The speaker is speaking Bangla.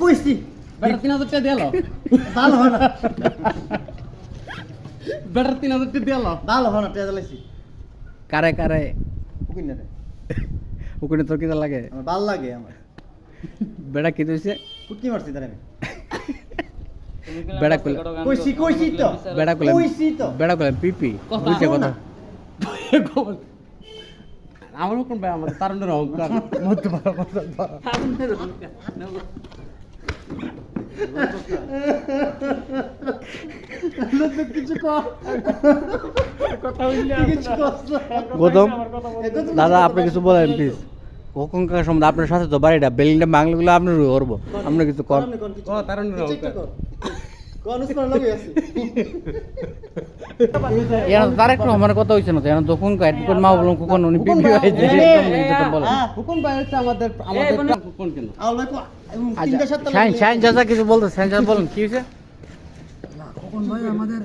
কইছি। বেটার তিন হাজার টাকা দিয়ে এলো ভালো হয় না। বেটার তিন হাজার টাকা দিয়ে এলো ভালো হয় না টেজা লাইছি কারে কারে? উকিন না ওখানে তোর লাগে? আমার ভালো লাগে আমার। বেড়া কি দিয়েছে কুটকি মারছি তার আমি। বেড়া কইলে কইছি কইছি তো। বেড়া কইলে কইছি তো। বেড়া কইলে পিপি বুঝছে কথা? আমার কোন ভাই আমাদের তারুণের অহংকার। মধ্যে বড় কথা তারুণের অহংকার কিছু কর কিছু কষ্ট গৌতম দাদা আপনি কিছু বলেন প্লিজ কখনকার সময় আপনার সাথে তো বাড়িটা বিল্ডিংটা বাংলাগুলো আপনি করব। আপনার কিছু কর কোন কিছু ও, তারুণ্যের কিছু অহংকার। একটু কর। কোন উসমান লগে আছে এখানে তার একটু আমার কথা হয়েছে না তো মা কখন উনি হয়েছে হ্যাঁ। আমাদের আমাদের কোন শাইন শাইন চাচা কিছু বলতে শাইন চাচা বলেন কি হয়েছে কখন ভাই আমাদের